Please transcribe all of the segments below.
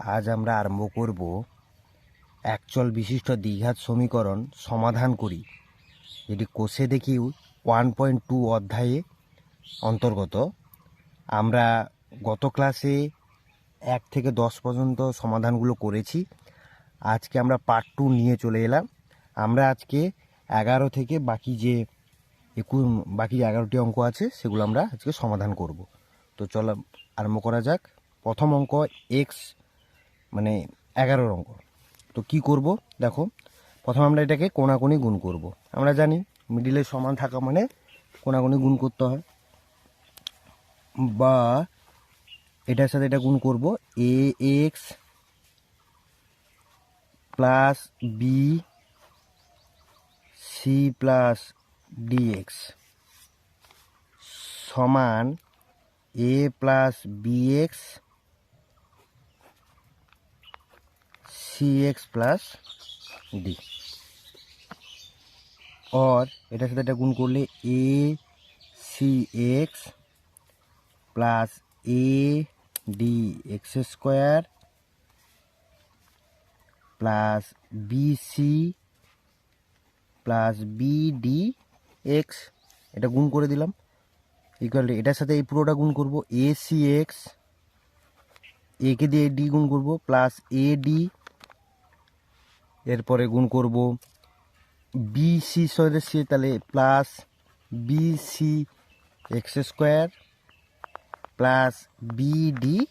আজ আমরা আরম্ভ করব একচল বিশিষ্ট দ্বিঘাত সমীকরণ সমাধান করি, যেটি কোষে দেখি ওয়ান পয়েন্ট টু অধ্যায়ে অন্তর্গত। আমরা গত ক্লাসে এক থেকে দশ পর্যন্ত সমাধানগুলো করেছি। আজকে আমরা পার্ট টু নিয়ে চলে এলাম। আমরা আজকে এগারো থেকে বাকি যে একু বাকি এগারোটি অঙ্ক আছে, সেগুলো আমরা আজকে সমাধান করব। তো চলো আরম্ভ করা যাক। প্রথম অঙ্ক এক্স মানে এগারোর অঙ্ক তো কি করব? দেখো, প্রথমে আমরা এটাকে কোনাকুনি গুণ করব। আমরা জানি মিডিলে সমান থাকা মানে কোনাকুনি গুণ করতে হয়। বা এটার সাথে এটা গুণ করব A X plus B C plus D X সমান A plus B X C X plus D और এটার সাথে এটা গুণ করলে A C X plus A D X square plus B C plus B D X এটা গুণ করে দিলাম। ইকুয়াল এটার সাথে এই পুরোটা গুণ করব এ সি এক্স একে দিয়ে ডি গুণ করব প্লাস এ ডি এরপরে গুণ করব বি সি সি তাহলে plus B C X square plus B D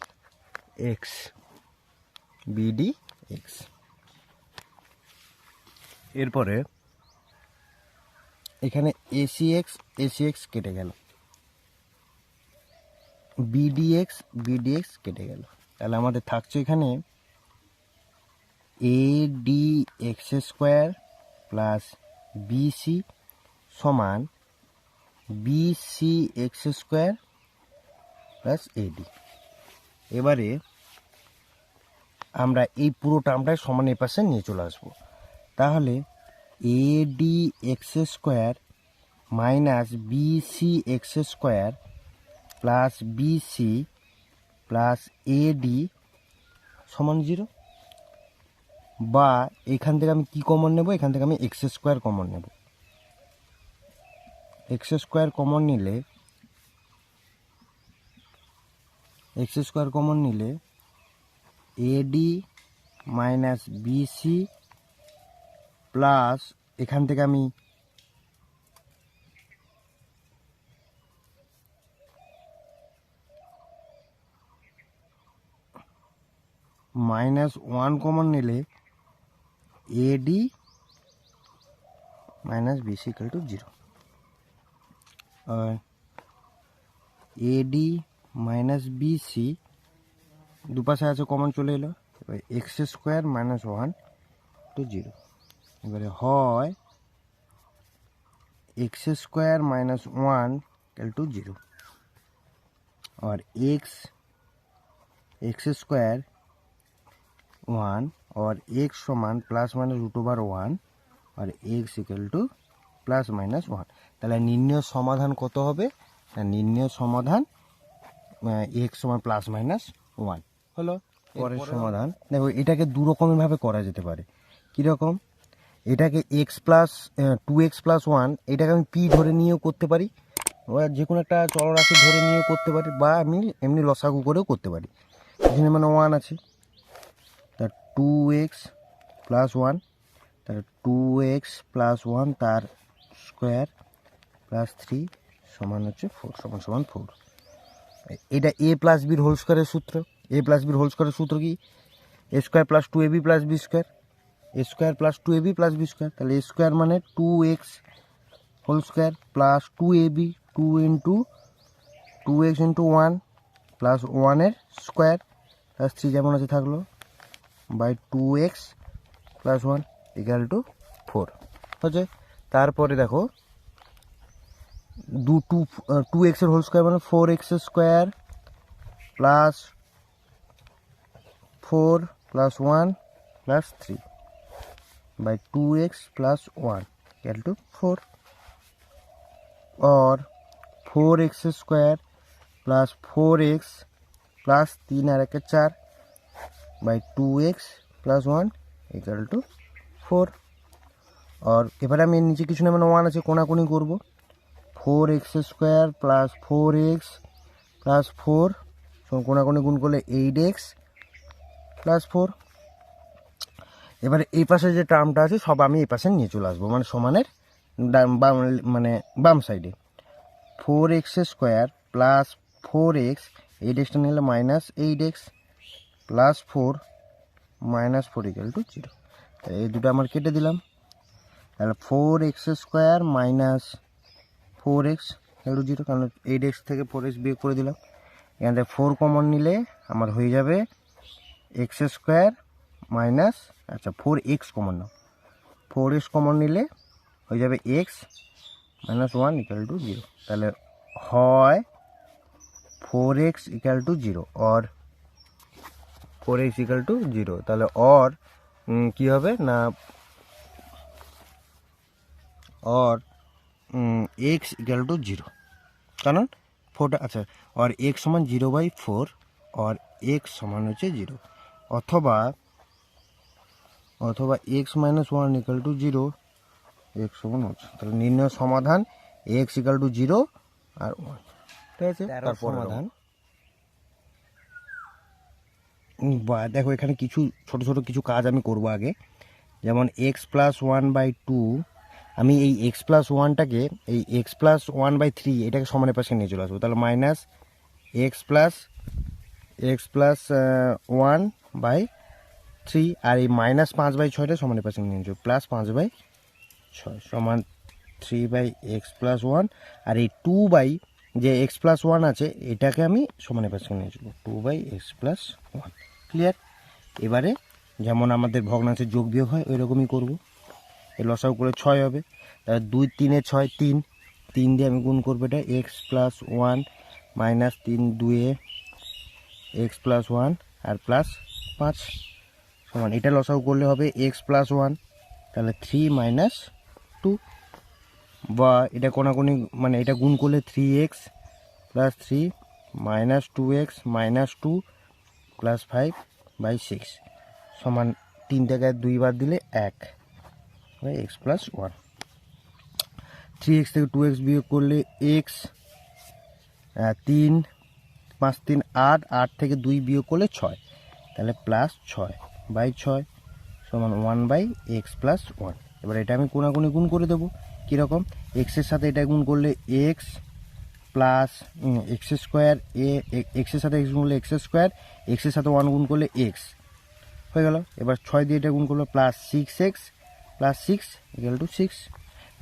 X B D X এরপরে এখানে এসি এক্স এসি এক্স কেটে গেল। বিডিএক্স বিডিএক্স কেটে গেল। তাহলে আমাদের থাকছে এখানে A D X square plus B C সমান B C X square plus A D এবারে আমরা এই পুরো টার্মটাই সমান এ পাশে নিয়ে চলে আসব। তাহলে A D X square minus B C X square plus B C plus A D সমান জিরো বা এখান থেকে আমি কি কমন নেব? এখান থেকে আমি এক্স স্কোয়ার কমন নেব। এক্স স্কোয়ার কমন নিলে এক্স স্কোয়ার কমন নিলে এডি মাইনাস বিসি প্লাস এখান থেকে আমি মাইনাস ওয়ান কমন নিলে AD minus BC equal to zero R eddy minus BC দুপাশে আছে কমন চলে এলো এবার x square minus one to zero এবারে হয় x square minus one equal to zero और एक्स एक्स स्क्वायर वन और एक्स समान plus minus root over one R x equal to plus minus one তাহলে নির্ণয় সমাধান কত হবে না নির্ণয় সমাধান এক্স সমান প্লাস মাইনাস ওয়ান হলো পরের সমাধান দেখো এটাকে দু রকমভাবে করা যেতে পারে কীরকম এটাকে x plus two x plus one এটাকে আমি পি ধরে নিয়েও করতে পারি বা যে কোনো একটা চলরাশি ধরে নিয়েও করতে পারি বা আমি এমনি লসাগু করেও করতে পারি এখানে মানে ওয়ান আছে তা টু এক্স প্লাস ওয়ান তাহলে টু এক্স প্লাস ওয়ান তার স্কোয়ার প্লাস থ্রি সমান হচ্ছে ফোর সমান সমান ফোর এটা এ প্লাস বির হোল স্কোয়ারের সূত্র। এ প্লাস বির হোল স্কোয়ারের সূত্র কি? A square plus two A B plus B square A square plus two A B plus B square তাহলে এ স্কোয়ার মানে two X whole square plus two A B two into two X into one plus ওয়ানের square plus three যেমন আছে থাকল। by two x plus one equal to four হচ্ছে তারপরে দেখো দু টু টু এক্সের হোল স্কোয়ার মানে four x square plus four plus one plus three by two x plus one equal to four और four x square plus four x plus तीन আর একে চার by two X plus one equal to four আর এবারে আমি নিচে কিছু না মানে ওয়ান আছে, কোনাকুনি করব। Four X square plus four X plus four কোনাকুনি গুণ করলে এইট এক্স প্লাস ফোর এবারে এই পাশে যে টার্মটা আছে, সব আমি এই পাশে নিয়ে চলে আসব মানে সমানের বাম মানে বাম সাইডে four X square plus four X eight extra নিলে minus eight X plus four minus four equal to zero এই দুটো আমার কেটে দিলাম। তাহলে four X square minus four X to zero কারণ এইট এক্স থেকে ফোর এক্স বিয়োগ করে দিলাম। এখান থেকে ফোর কমন নিলে আমার হয়ে যাবে এক্স স্কোয়ার মাইনাস আচ্ছা ফোর এক্স কমন নাও। ফোর এক্স কমন নিলে হয়ে যাবে X minus one equal to zero তাহলে হয় four X equal to zero or four X equal to zero. তাহলে অর কী হবে? না or X equal to zero. কারণ ফোরটা আচ্ছা অর এক্স সমান zero by four or X সমান হচ্ছে জিরো। অথবা অথবা X minus one equal to zero X সমান হচ্ছে। তাহলে নির্ণয় সমাধান এক্স ইকাল টু জিরো আর ওয়ান ঠিক আছে? তার সমাধান উম, বা দেখো, এখানে কিছু ছোট ছোট কিছু কাজ আমি করব আগে। যেমন X plus one by two আমি এই এক্স প্লাস ওয়ানটাকে এই X plus one by three এটাকে সমানের পাশে নিয়ে চলে আসব। তাহলে minus X plus X plus one by three আর এই মাইনাস পাঁচ বাই ছয়টা সমানের পাশে নিয়ে যাব প্লাস পাঁচ বাই ছয় সমান three by x plus one আর এই টু বাই যে এক্স প্লাস ওয়ান আছে, এটাকে আমি সমানের পাশে নিয়ে যাব two by x plus one clear এবারে যেমন আমাদের ভগ্নাংশের যোগ বিয়োগ হয় ওই রকমই করব। এই লসাও করে ছয় হবে। তাহলে দুই তিনে ছয় তিন। তিন দিয়ে আমি গুণ করব এটা এক্স প্লাস ওয়ান মাইনাস তিন দুয়ে এক্স প্লাস ওয়ান আর প্লাস পাঁচ। সমান, এটা লসাও করলে হবে এক্স প্লাস ওয়ান তাহলে থ্রি মাইনাস টু বা এটা কোনাকুনি মানে এটা গুণ করলে three x plus three minus two x minus two plus five by six সমান তিন থেকে দুইবার দিলে এক by x plus one three x থেকে টু এক্স বিয়োগ করলে এক্স তিন, পাঁচ, তিন, আট আট থেকে দুই বিয়োগ করলে ছয়, তাহলে প্লাস ছয় বাই ছয় সমান one by x plus one এবার এটা আমি কোনাকুনি গুণ করে দেবো, কীরকম? এক্সের সাথে এটা গুণ করলে এক্স প্লাস এক্স স্কোয়ার এ এক্সের সাথে এক্স গুণ করলে এক্স স্কোয়ার এক্সের সাথে ওয়ান গুণ করলে এক্স হয়ে গেল? এবার ছয় দিয়ে এটা গুণ করল plus six x plus six equal to six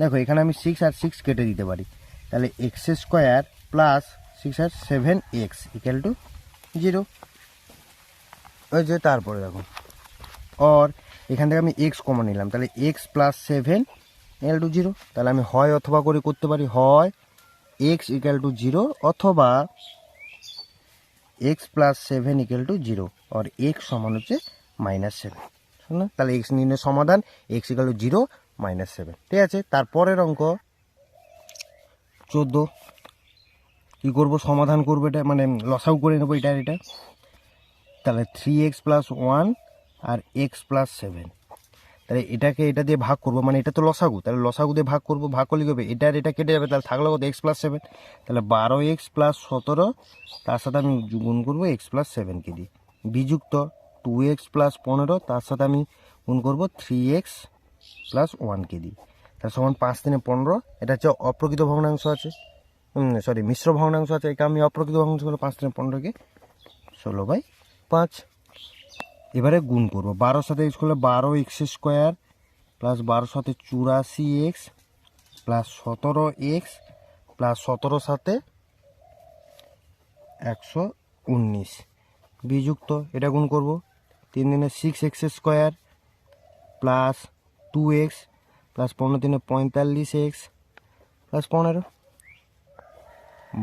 দেখো, এখানে আমি সিক্স আর সিক্স কেটে দিতে পারি। তাহলে x square plus six R seven x equal to zero ওই যে তারপরে দেখো। অর এখান থেকে আমি এক্স কমন নিলাম। তাহলে x plus seven equal to zero তাহলে আমি হয় অথবা করে করতে পারি। হয় এক্স ইকাল টু জিরো অথবা x plus seven equal to zero R x সমান হচ্ছে মাইনাস সেভেন না? তাহলে এক্স নির্ণয় সমাধান x equal zero minus seven ঠিক আছে? তারপরের অঙ্ক, চোদ্দ। কী করব? সমাধান করব এটা মানে লসাউ করে নেব এটা এটা। তাহলে থ্রি এক্স প্লাস ওয়ান আর এক্স প্লাস সেভেন তাহলে এটাকে এটা দিয়ে ভাগ করব মানে এটা তো লসাগু, তাহলে লসাগু দিয়ে ভাগ করব, ভাগ করলে হবে? এটা আর এটা কেটে যাবে, তাহলে থাকল কত? এক্স প্লাস সেভেন তাহলে বারো এক্স প্লাস সতেরো, তার সাথে আমি গুণ করব এক্স প্লাস সেভেনকে দিয়ে। বিযুক্ত টু এক্স প্লাস পনেরো, তার সাথে আমি গুণ করব থ্রি এক্স প্লাস ওয়ানকে দিই তার সমান পাঁচ দিনে পনেরো, এটা হচ্ছে অপ্রকৃত ভগ্নাংশ আছে। সরি মিশ্র ভগ্নাংশ আছে এটা আমি অপ্রকৃত ভগ্নাংশ করে পাঁচ দিনে পনেরোকে ষোলো বাই পাঁচ। এবারে গুণ করব। বারোর সাথে এক্স করলে বারো এক্স স্কোয়ার প্লাস বারোর সাথে চুরাশি এক্স প্লাস সতেরো এক্স প্লাস সতেরোর সাথে একশো উনিশ। বিযুক্ত, এটা গুণ করব। তিন দিনে six x square plus two x plus পনেরো দিনে পঁয়তাল্লিশ এক্স প্লাস পনেরো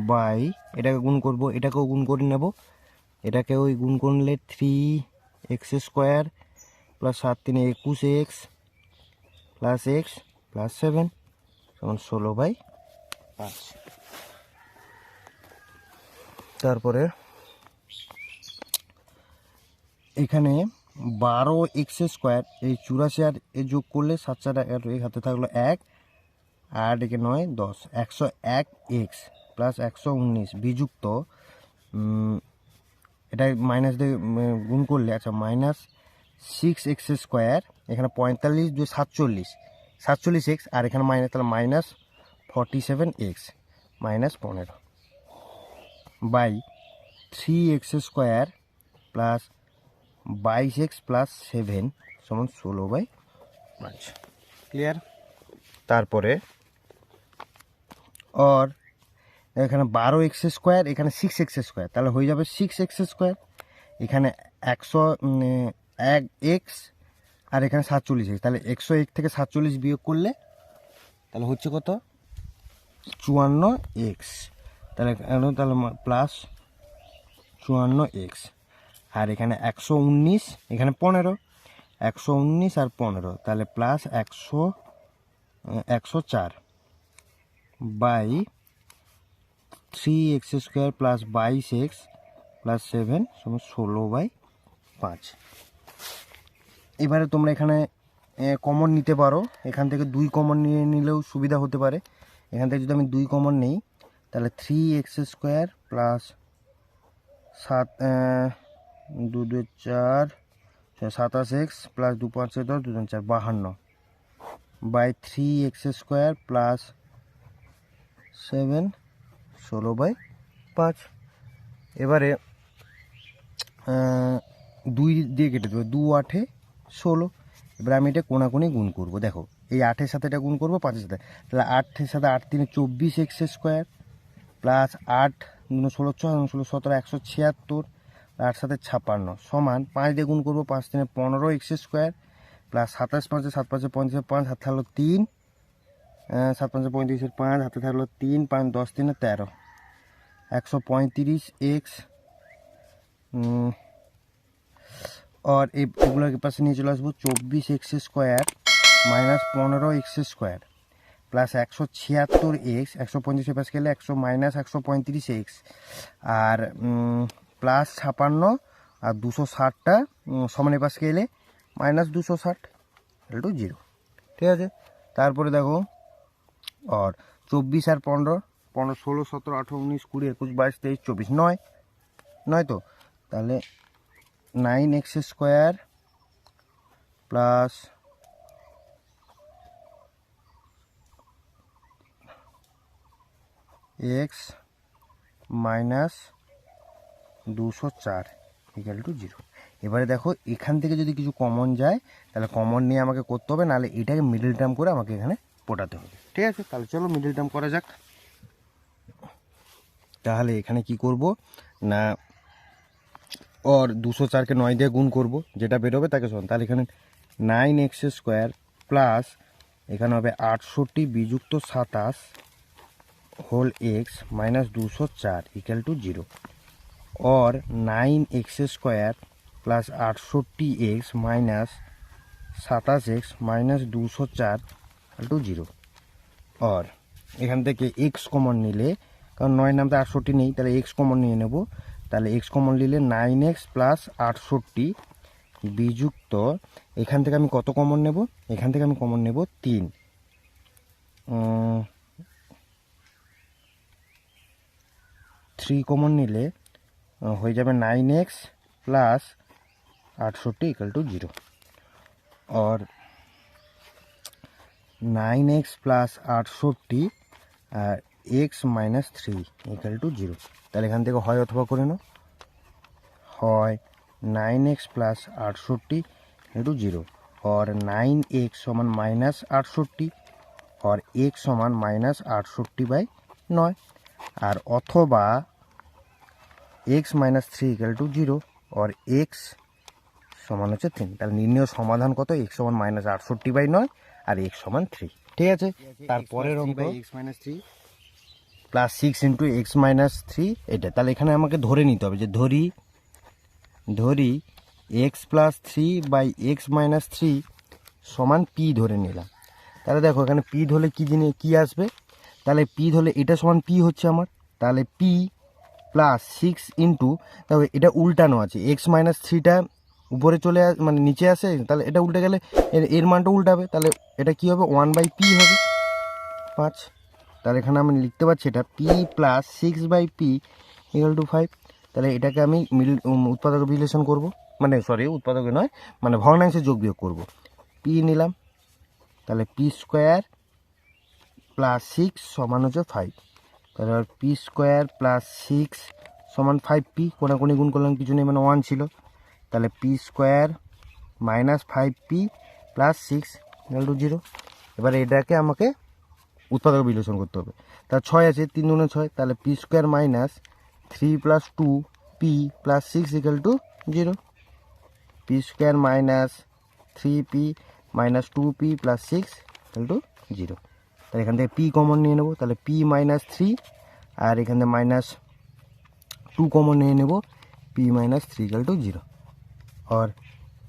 বাই এটাকে গুণ করব। এটাকেও গুণ করে নেব। এটাকে ওই গুণ করলে থ্রি এক্স স্কোয়ার প্লাস সাত তিনে একুশ x plus x plus seven সমান ষোলো বাই পাঁচ। তারপরে এখানে বারো এক্স স্কোয়ার, এই চুরাশি আর এ যোগ করলে সাত চার এক হাতে থাকল এক, আট একে নয় দশ, একশো এক এক্স প্লাস একশো উনিশ বিযুক্ত এটা মাইনাস দিয়ে গুণ করলে আচ্ছা মাইনাস সিক্স এক্স স্কোয়ার এখানে পঁয়তাল্লিশ দুই সাতচল্লিশ। সাতচল্লিশ এক্স আর এখানে মাইনাস তাহলে minus forty seven x minus পনেরো। By three x square plus বাইশ এক্স প্লাস সেভেন সমান ষোলো বাই পাঁচ। ক্লিয়ার তারপরে? অর এখানে বারো এক্স স্কোয়ার, এখানে সিক্স এক্স স্কোয়ার। তাহলে হয়ে যাবে সিক্স এক্স স্কোয়ার। এখানে একশো এক এক্স আর এখানে সাতচল্লিশ এক্স। তাহলে একশো এক থেকে সাতচল্লিশ বিয়োগ করলে তাহলে হচ্ছে কত? চুয়ান্ন এক্স। তাহলে তাহলে প্লাস চুয়ান্ন এক্স। আর এখানে একশো উনিশ, এখানে পনেরো। একশো উনিশ আর পনেরো। তাহলে প্লাস একশো একশো চার। By three x square plus বাইশ এক্স প্লাস সেভেন সমান ষোলো বাই পাঁচ। এবারে তোমরা এখানে কমন নিতে পারো। এখান থেকে দুই কমন নিয়ে নিলেও সুবিধা হতে পারে। এখান থেকে যদি আমি দুই কমন নেই, তাহলে থ্রি এক্স স্কোয়ার প্লাস সাত দু দু চার সাতাশ এক্স প্লাস দু, পাঁচ দশ, দু চার, বাহান্ন by three x square plus seven ষোলো বাই পাঁচ। এবারে দুই দিয়ে কেটে দেবো, দু আঠে ষোলো। এবার আমি এটা কোনাকুনি গুণ করব। দেখো, এই আটের সাথে এটা গুণ করব, পাঁচের সাথে। তাহলে আটের সাথে আট তিনে চব্বিশ এক্স স্কোয়ার, প্লাস আট দুনো ষোলো ছয় ষোলো সতেরো, একশো ছিয়াত্তর, আট সাথে ছাপ্পান্ন সমান পাঁচ দিয়ে গুণ করব, পাঁচ তিনে পনেরো এক্স স্কোয়ার, প্লাস সাতাশ পাঁচে সাত পাঁচে পঞ্চাশ, পাঁচ হাতে থাকল তিন। সাত পাঁচে পঁয়ত্রিশের পাঁচ, হাতে থাকল তিন, পাঁচ, দশ, তিনে, তেরো। একশো পঁয়ত্রিশ এক্স। আর এগুলোর পাশে নিয়ে চলে আসব চব্বিশ এক্স স্কোয়ার মাইনাস পনেরো এক্স স্কোয়ার প্লাস একশো ছিয়াত্তর এক্স। একশো পঁয়ত্রিশের পাশে গেলে একশো মাইনাস একশো পঁয়ত্রিশ এক্স। আর প্লাস ছাপান্ন আর দুশো ষাটটা সমানের পাশে গেলে মাইনাস দুশো ষাট টু জিরো ঠিক আছে? তারপরে দেখো আর চব্বিশ আর পনেরো পনেরো, ষোলো, সতেরো, আঠেরো, উনিশ, কুড়ি, একুশ, বাইশ, তেইশ, চব্বিশ, নয়। নয় তো? তাহলে nine x square plus x minus দুশো চার ইকাল টু জিরো এবারে দেখো, এখান থেকে যদি কিছু কমন যায়, তাহলে কমন নিয়ে আমাকে করতে হবে, নাহলে এটাকে মিডল টার্ম করে আমাকে এখানে পোটাতে হবে। ঠিক আছে, তাহলে চলো মিডিল টার্ম করা যাক। তাহলে এখানে কি করব? না ওর দুশো চারকে নয় দিয়ে গুণ করব, যেটা বেরোবে তাকে শোন তাহলে এখানে নাইন এক্স স্কোয়ার প্লাস এখানে হবে আটষট্টি বিযুক্ত সাতাশ হোল এক্স মাইনাস দুশো চার equal to zero or nine x square plus আটষট্টি এক্স মাইনাস সাতাশ এক্স মাইনাস দুশো চার টু জিরো আর এখান থেকে এক্স কমন নিলে, কারণ নয় নামতে আটষট্টি নেই, তাহলে এক্স কমন নিয়ে নেব। তাহলে এক্স কমন নিলে নাইন এক্স প্লাস আটষট্টি বিযুক্ত, এখান থেকে আমি কত কমন নেব? এখান থেকে আমি কমন নেব তিন। থ্রি কমন নিলে হয়ে যাবে নাইন এক্স প্লাস আটষট্টি ইকাল টু জিরো আর নাইন এক্স প্লাস আটষট্টি আর x minus three equal to zero তাহলে এখান থেকে হয় অথবা করে নাও। হয় নাইন এক্স প্লাস আটষট্টি into zero or nine x সমান মাইনাস আটষট্টি অর এক্স সমান মাইনাস আটষট্টি বাই নয়। আর অথবা x minus three equal to zero or x সমান হচ্ছে তিন। তাহলে নির্ণয় সমাধান কত? এক্স সমান মাইনাস আটষট্টি বাই নয় আর এক্স সমান থ্রি ঠিক আছে? তারপরের অঙ্ক x minus three plus six into x minus three এটা। তাহলে এখানে আমাকে ধরে নিতে হবে যে ধরি ধরি x plus three by x minus three সমান পি ধরে নিলাম। তাহলে দেখো এখানে পি ধরলে কী জিনিস কী আসবে? তাহলে পি ধরলে এটা সমান পি হচ্ছে আমার। তাহলে পি প্লাস সিক্স ইন্টু তবে এটা উল্টানো আছে। এক্স মাইনাস থ্রিটা উপরে চলে মানে নিচে আসে, তাহলে এটা উল্টে গেলে এর এর মানটা উল্টাবে, তাহলে এটা কি হবে? ওয়ান বাই পি হবে। পাঁচ। তাহলে এখানে আমি লিখতে পারছি এটা p plus six by p equal to five তাহলে এটাকে আমি মিল উৎপাদক বিশ্লেষণ করব। মানে সরি উৎপাদকে নয় মানে ভগ্নাংশে যোগ বিয়োগ করব। পি নিলাম। তাহলে পি স্কোয়ার প্লাস সিক্স সমান হচ্ছে ফাইভ তাহলে পি স্কোয়ার প্লাস সিক্স সমান ফাইভ পি কোনাকুনি গুণ করলাম, কিছু নেই মানে ওয়ান ছিল। তাহলে p square minus five p plus six to zero. এবারে এটাকে আমাকে উৎপাদক বিশ্লেষণ করতে হবে। তার ছয় আছে, তিন দুগুণে ছয়, তাহলে p square minus three plus two p plus six equal to zero. P square minus three p minus two p plus six equal to zero. তাহলে এখান থেকে পি কমন নিয়ে নেব, তাহলে পি মাইনাস থ্রি আর এখান থেকে মাইনাস টু কমন নিয়ে নেব, p minus three equal to zero. और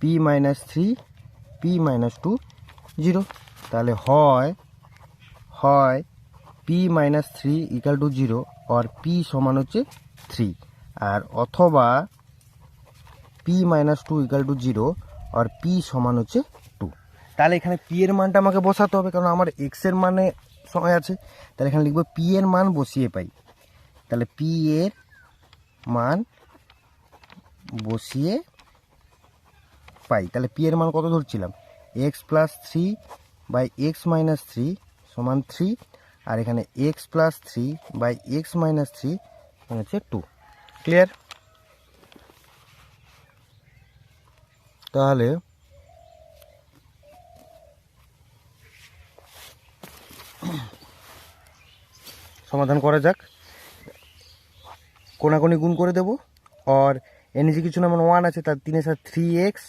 p minus three p minus two zero তাহলে হয় হয় p minus three equal to zero R p সমান হচ্ছে থ্রি আর অথবা p minus two equal to zero R p সমান হচ্ছে টু তাহলে এখানে পি এর মানটা আমাকে বসাতে হবে কারণ আমার এক্সের মানে সময় আছে। তাহলে এখানে লিখব পি এর মান বসিয়ে পাই। তাহলে পি এর মান বসিয়ে পাই, তাহলে পি এর মান কত ধরছিলাম? X plus three by x minus three সমান থ্রি আর এখানে x plus three by x minus three হচ্ছে টু ক্লিয়ার তাহলে সমাধান করা যাক। কোনাকুনি গুণ করে দেবো, আর এনজি কিছু না মানে ওয়ান আছে, তার তিনের সাথে থ্রি এক্স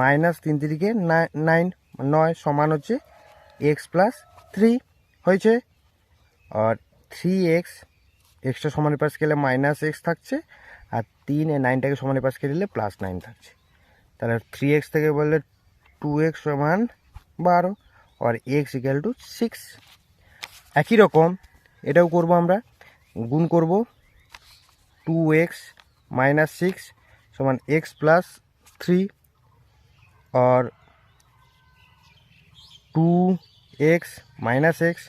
মাইনাস তিন তিরিকে নাইন, নয় সমান হচ্ছে এক্স প্লাস থ্রি হয়েছে। আর থ্রি এক্স, এক্সটা সমানের পাশ গেলে মাইনাস এক্স থাকছে, আর তিন নাইনটাকে সমানের পাশ দিলে প্লাস নাইন থাকছে। তাহলে থ্রি এক্স থেকে বললে টু এক্স সমান বারো, আর এক্স ইকাল টু সিক্স একই রকম, এটাও করব আমরা, গুণ করব টু এক্স মাইনাস সিক্স সমান এক্স প্লাস থ্রি और টু এক্স মাইনাস এক্স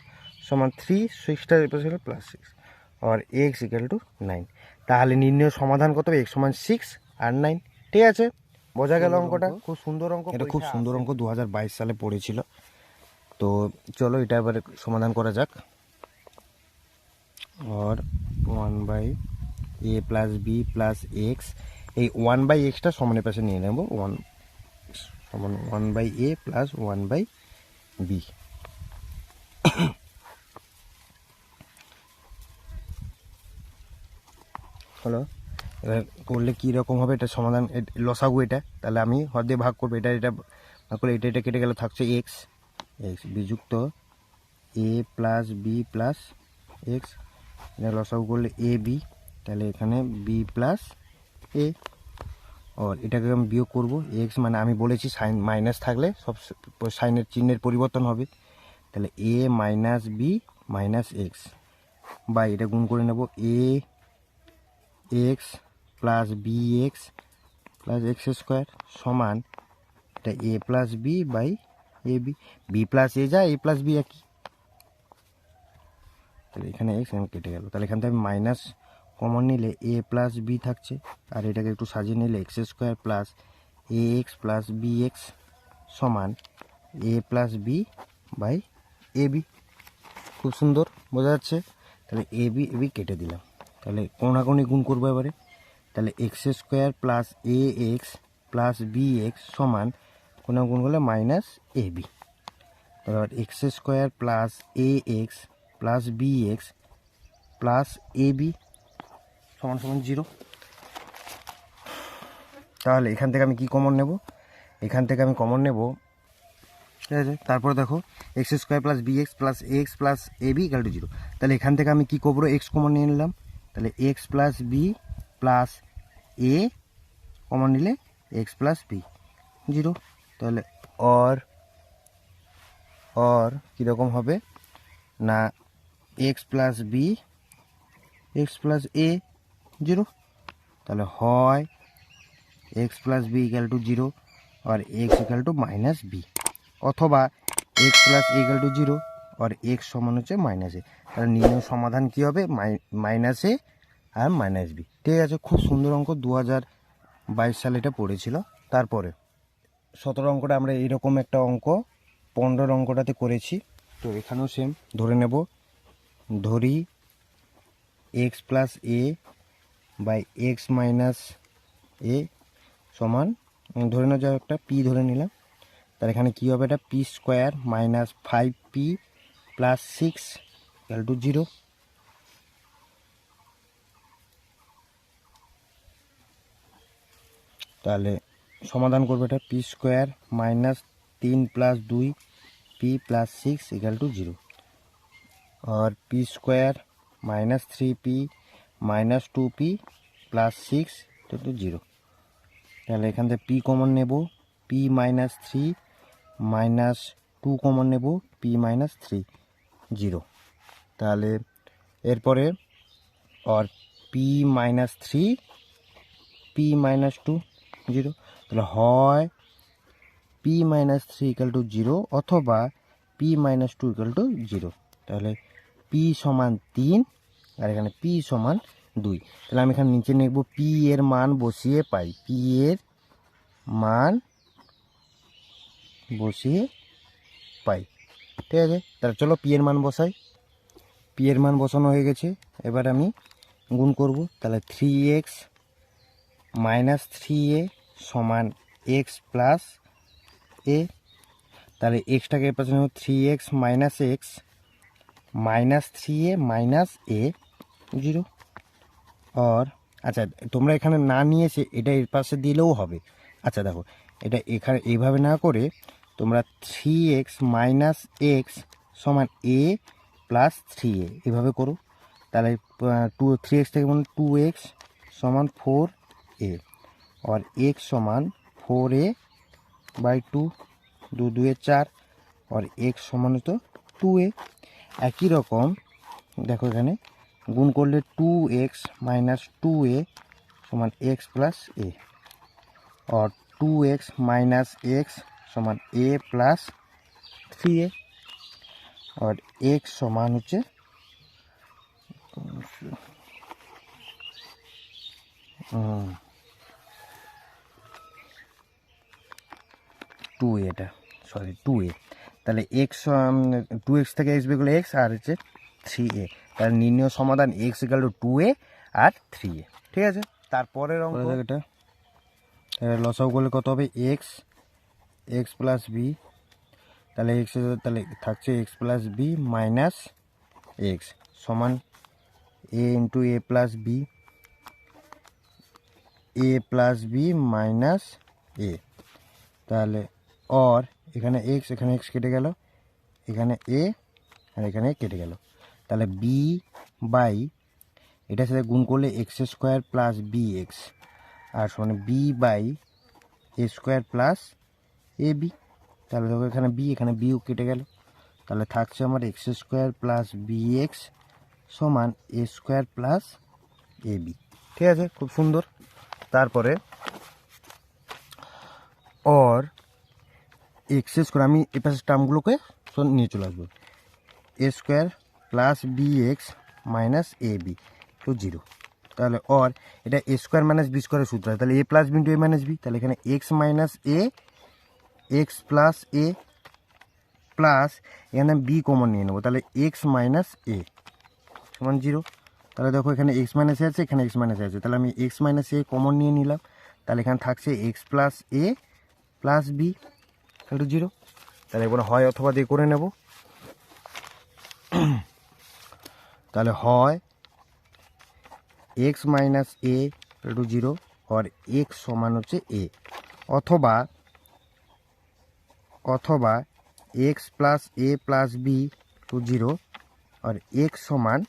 সমান থ্রি সিক্সটা পাশে প্লাস সিক্স আর এক্স ইকাল টু নাইন তাহলে নির্ণয় সমাধান কত হবে এক্স সমান সিক্স আর নাইন ঠিক আছে বোঝা গেল অঙ্কটা খুব সুন্দর অঙ্ক এটা খুব সুন্দর অঙ্ক দু হাজার বাইশ সালে পড়েছিল তো চলো এটা এবারে সমাধান করা যাক और one by a plus b plus x এই ওয়ান বাই এক্সটা সমানের পাশে নিয়ে নেব ওয়ান সমান one by a plus one by b হলো এবার করলে কী রকম হবে এটা সমাধান? লসাগু এটা। তাহলে আমি হর দিয়ে ভাগ করব। এটা এটা ভাগ করলে এটা এটা কেটে গেলে থাকছে x x বিযুক্ত a plus b plus x এটা লসাগু করলে এ বি তাহলে এখানে বি প্লাস এ আর এটাকে আমি বিয়োগ করব এক্স মানে আমি বলেছি সাইন মাইনাস থাকলে সব সাইনের চিহ্নের পরিবর্তন হবে। তাহলে a minus b minus x বা এটা গুণ করে নেব a x plus b x plus x square সমান এটা a plus b by a b b plus a যা এ প্লাস বি একই। তাহলে এখানে এক্স এখানে কেটে গেল। তাহলে এখান থেকে আমি মাইনাস কমন নিলে এ প্লাস বি থাকছে। আর এটাকে একটু সাজিয়ে নিলে x square plus a x plus b x সমান a plus b by a b খুব সুন্দর, বোঝা যাচ্ছে? তাহলে এ বি এ বি কেটে দিলাম। তাহলে কোনাকুনি গুণ করব এবারে। তাহলে x square plus a x plus b x সমান কোনা গুণ করলে মাইনাস এ বি তারপর x square plus a x plus b x plus a b সমান সমান জিরো। তাহলে এখান থেকে আমি কি কমন নেব? এখান থেকে আমি কমন নেব, ঠিক আছে? তারপরে দেখো x square plus b x plus x plus a b equal to zero তাহলে এখান থেকে আমি কি করব? এক্স কমন নিয়ে নিলাম। তাহলে x plus b plus a common নিলে এক্স প্লাস বি জিরো তাহলে অর অর কীরকম হবে? না x plus b x plus a zero. তাহলে হয় x plus b equal to zero R x equal to minus b অথবা x plus equal to zero R x সমান হচ্ছে minus a তাহলে নির্ণয় সমাধান কী হবে? মাইনাস এ আর মাইনাস বি ঠিক আছে, খুব সুন্দর অঙ্ক দু হাজার বাইশ সালে এটা পড়েছিল। তারপরে সতেরো অঙ্কটা আমরা এরকম একটা অঙ্ক পনেরো অঙ্কটাতে করেছি। তো এখানেও সেম ধরে নেব। ধরি x plus a by x minus a সমান উম, ধরে নেওয়া যাক একটা পি ধরে নিলাম তাহলে এখানে কী হবে এটা p square minus five p plus six equal to zero তাহলে সমাধান করবে এটা পি স্কোয়ার মাইনাস তিন প্লাস দুই p plus six equal to zero और p square minus three p minus two p plus six to to zero. তাহলে এখান থেকে পি কমন নেব, p minus three minus two common নেব, পি মাইনাস থ্রি, জিরো। তাহলে এরপরে আর p minus three, p minus two, zero. তাহলে হয় p minus three equal to zero অথবা p minus two equal to zero. তাহলে p সমান তিন আর এখানে পি সমান দুই। তাহলে আমি এখানে নিচে নেব পি এর মান বসিয়ে পাই। পি এর মান বসিয়ে পাই। ঠিক আছে? তাহলে চলো পি এর মান বসাই। পি এর মান বসানো হয়ে গেছে। এবার আমি গুণ করব। তাহলে three x minus three a সমান এক্স প্লাস এ তাহলে এক্সটাকে পাশে three x minus x minus three a minus a zero? আর আচ্ছা তোমরা এখানে না নিয়েছে এটা এর পাশে দিলেও হবে। আচ্ছা দেখো, এটা এখানে এইভাবে না করে তোমরা থ্রি এক্স মাইনাস এক্স সমান এ প্লাস থ্রি এ এভাবে করো। তাহলে টু থ্রি এক্স থেকে মানে টু এক্স সমান ফোর এ আর এক্স সমান ফোর এ বাই টু দু দুয়ে চার, আর এক্স সমান হতো টু এ একই রকম, দেখো এখানে গুণ করলে two x minus two a সমান এক্স প্লাস এ আর টু এক্স মাইনাস এক্স সমান এ প্লাস থ্রি এ আর এক্স সমান হচ্ছে টু এটা সরি টু এ তাহলে এক্স টু এক্স থেকে এক্স বেগুলো এক্স আর হচ্ছে থ্রি এ তাহলে নির্ণয় সমাধান x equal to two a R three a ঠিক আছে? তারপরের অঙ্ক? এটা। লসাও করলে কত হবে? এক্স এক্স প্লাস বি তাহলে এক্স তাহলে থাকছে x plus b minus x সমান a into a plus b a plus b minus a তাহলে অর এখানে এক্স এখানে এক্স কেটে গেল, এখানে এ আর এখানে কেটে গেল। তাহলে বি বাই এটার সাথে গুণ করলে x square plus b x আর সমান b by a square plus a b তাহলে দেখো এখানে বি এখানে বিও কেটে গেল। তাহলে থাকছে আমার x square plus b x সমান a square plus a b ঠিক আছে? খুব সুন্দর। তারপরে অর এক্স স্কোয়ার আমি এ পাশের টার্মগুলোকে নিয়ে চলে আসব। A square plus b x minus a b to zero তাহলে অর এটা এ স্কোয়ার মাইনাস বি স্কোয়ারের সূত্র তাহলে a plus b into a minus b তাহলে এখানে x minus a x plus a plus এখানে বি কমন নিয়ে নেব। তাহলে এক্স মাইনাস এ সমান জিরো তাহলে দেখো এখানে এক্স মাইনাস আছে, এখানে এক্স মাইনাস আছে। তাহলে আমি এক্স মাইনাস এ কমন নিয়ে নিলাম। তাহলে এখানে থাকছে x plus a plus b একটু জিরো তাহলে এবার হয় অথবা দিয়ে করে নেব। তাহলে হয় x minus a to zero R x সমান হচ্ছে এ অথবা অথবা x plus a plus b to zero R x সমান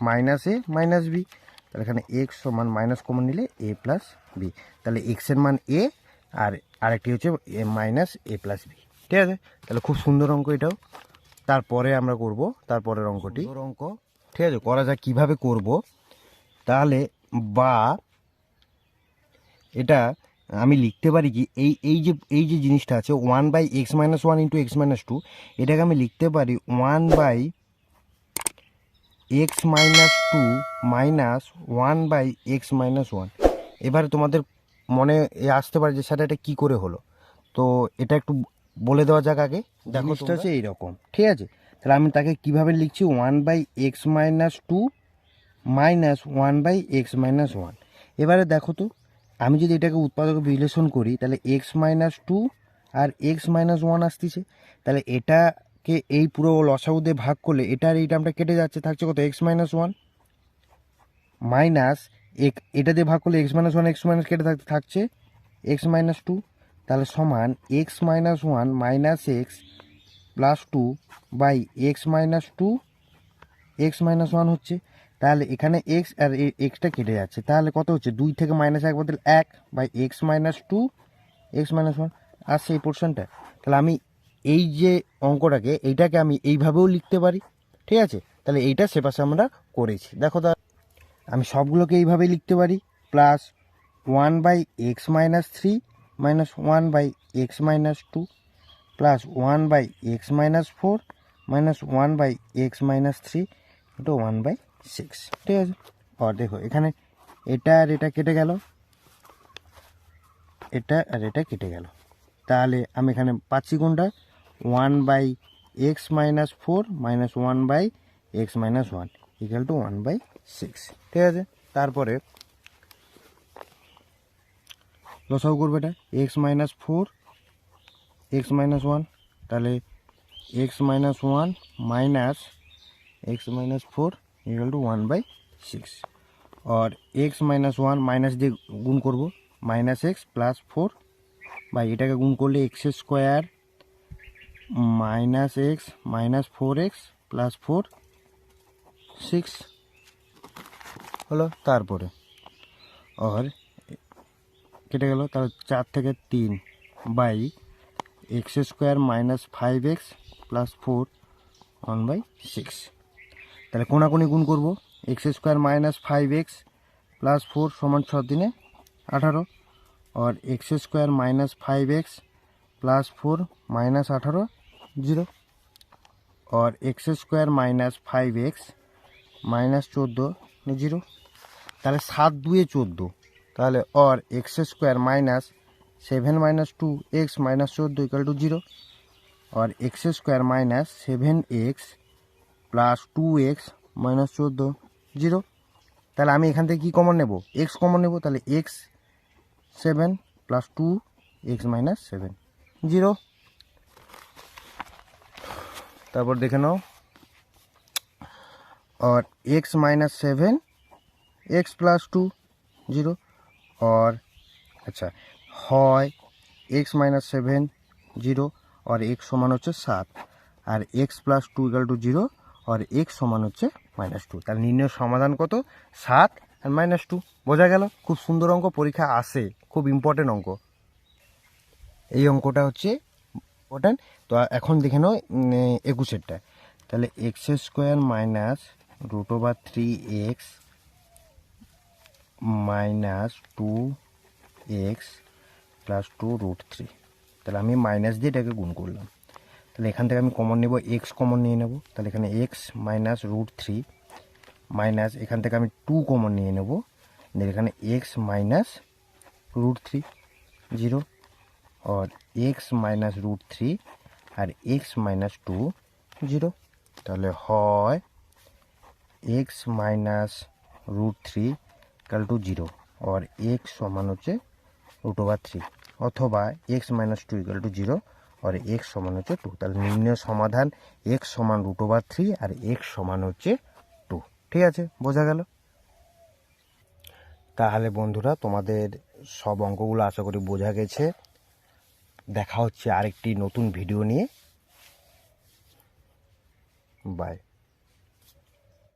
মাইনাস এ মাইনাস বি তাহলে এখানে এক্স সমান মাইনাস কমন নিলে এ প্লাস বি তাহলে এক্সের মান এ আর আরেকটি হচ্ছে a minus a plus b ঠিক আছে? তাহলে খুব সুন্দর অঙ্ক এটাও। তারপরে আমরা করব, তারপরের অঙ্কটি। অঙ্ক। ঠিক আছে করা যাক কীভাবে করব। তাহলে বা এটা আমি লিখতে পারি কি এই এই যে এই যে জিনিসটা আছে one by x minus one into x minus two এটাকে আমি লিখতে পারি one by x minus two minus one by x minus one এবারে তোমাদের মনে এ আসতে পারে যে স্যার এটা কী করে হলো। তো এটা একটু বলে দেওয়া যাক আগে। দেখো জিনিসটা হচ্ছে এইরকম ঠিক আছে? তাহলে আমি তাকে কীভাবে লিখছি? One by x minus two minus one by x minus one এবারে দেখো তো, আমি যদি এটাকে উৎপাদক বিশ্লেষণ করি, তাহলে এক্স মাইনাস টু আর এক্স মাইনাস ওয়ান আসতেছে। তাহলে এটাকে এই পুরো লসাউ দিয়ে ভাগ করলে এটা আর এই টার্মটা কেটে যাচ্ছে, থাকছে কত? এক্স মাইনাস ওয়ান মাইনাস এক, এটা দিয়ে ভাগ করলে x minus one x minus কেটে থাকতে থাকছে। এক্স মাইনাস টু তাহলে সমান x minus one minus x plus two by x minus two x minus one হচ্ছে। তাহলে এখানে এক্স আর এক্সটা কেটে যাচ্ছে। তাহলে কত হচ্ছে? দুই থেকে মাইনাস এক বদলে এক by x minus two x minus one আসছে এই পোর্শনটা তাহলে আমি এই যে অঙ্কটাকে, এইটাকে আমি এইভাবেও লিখতে পারি। ঠিক আছে? তাহলে এইটা সে পাশে আমরা করেছি। দেখো তা আমি সবগুলোকে এইভাবে লিখতে পারি। Plus one by x minus three minus one by x minus two plus one by x minus four minus one by x minus three into one by six ঠিক আছে? আর দেখো, এখানে এটা আর এটা কেটে গেল। এটা আর এটা কেটে গেল। তাহলে আমি এখানে পাচ্ছি কোনটা? One by x minus four minus one by x minus one equal to one by six ঠিক আছে? তারপরে লসাও করবে এটা। X minus four x minus one তাহলে x minus one minus x minus four equal to one by six और x minus one minus দিয়ে গুণ করব মাইনাস এক্স প্লাস ফোর বা এটাকে গুণ করলে x square minus x minus four x plus four six হলো তারপরে। আর কেটে গেল, তাহলে চার থেকে তিন by x square minus five x plus four one बिक्स तेल को गुण करब x square minus five x plus four समान छ दिन अठारो और x square minus five x plus four minus अठारो zero और x square minus five x minus चौदह जिरो तेल सत दुए चौदो तेल और x square minus seven minus two x minus চোদ্দো ইকাল টু জিরো और x square minus seven x plus two x minus চোদ্দো জিরো তাহলে আমি এখান থেকে কী কমন নেব এক্স কমন নেব তাহলে x seven plus two x minus seven zero তারপর দেখে নাও और x minus seven x plus two zero और আচ্ছা হয় এক্স মাইনাস সেভেন জিরো আর এক্স সমান হচ্ছে সাত। আর x plus two equal to zero R x সমান হচ্ছে মাইনাস টু তাহলে নির্ণয় সমাধান কত? সাত আর মাইনাস টু বোঝা গেল? খুব সুন্দর অঙ্ক, পরীক্ষা আসে খুব ইম্পর্টেন্ট অঙ্ক। এই অঙ্কটা হচ্ছে ইম্পর্টেন্ট তো এখন দেখে নাও একুশেরটা। তাহলে x square minus root over three x minus two x plus two root three তাহলে আমি মাইনাস দিয়ে এটাকে গুণ করলাম। তাহলে এখান থেকে আমি কমন নেব এক্স কমন নিয়ে নেব। তাহলে এখানে x minus root three minus এখান থেকে আমি টু কমন নিয়ে নেব। এখানে x minus root three zero और এক্স মাইনাস রুট থ্রি আর এক্স মাইনাস টু জিরো তাহলে হয় এক্স মাইনাস রুট থ্রি কাল টু জিরো আর এক্স সমান হচ্ছে রুট ওভার থ্রি অথবা x minus two equal to zero R x সমান হচ্ছে টু তাহলে নির্ণয় সমাধান এক্স সমান রুট ওভার থ্রি আর এক্স সমান হচ্ছে টু ঠিক আছে? বোঝা গেল? তাহলে বন্ধুরা, তোমাদের সব অঙ্কগুলো আশা করি বোঝা গেছে। দেখা হচ্ছে আরেকটি নতুন ভিডিও নিয়ে। বাই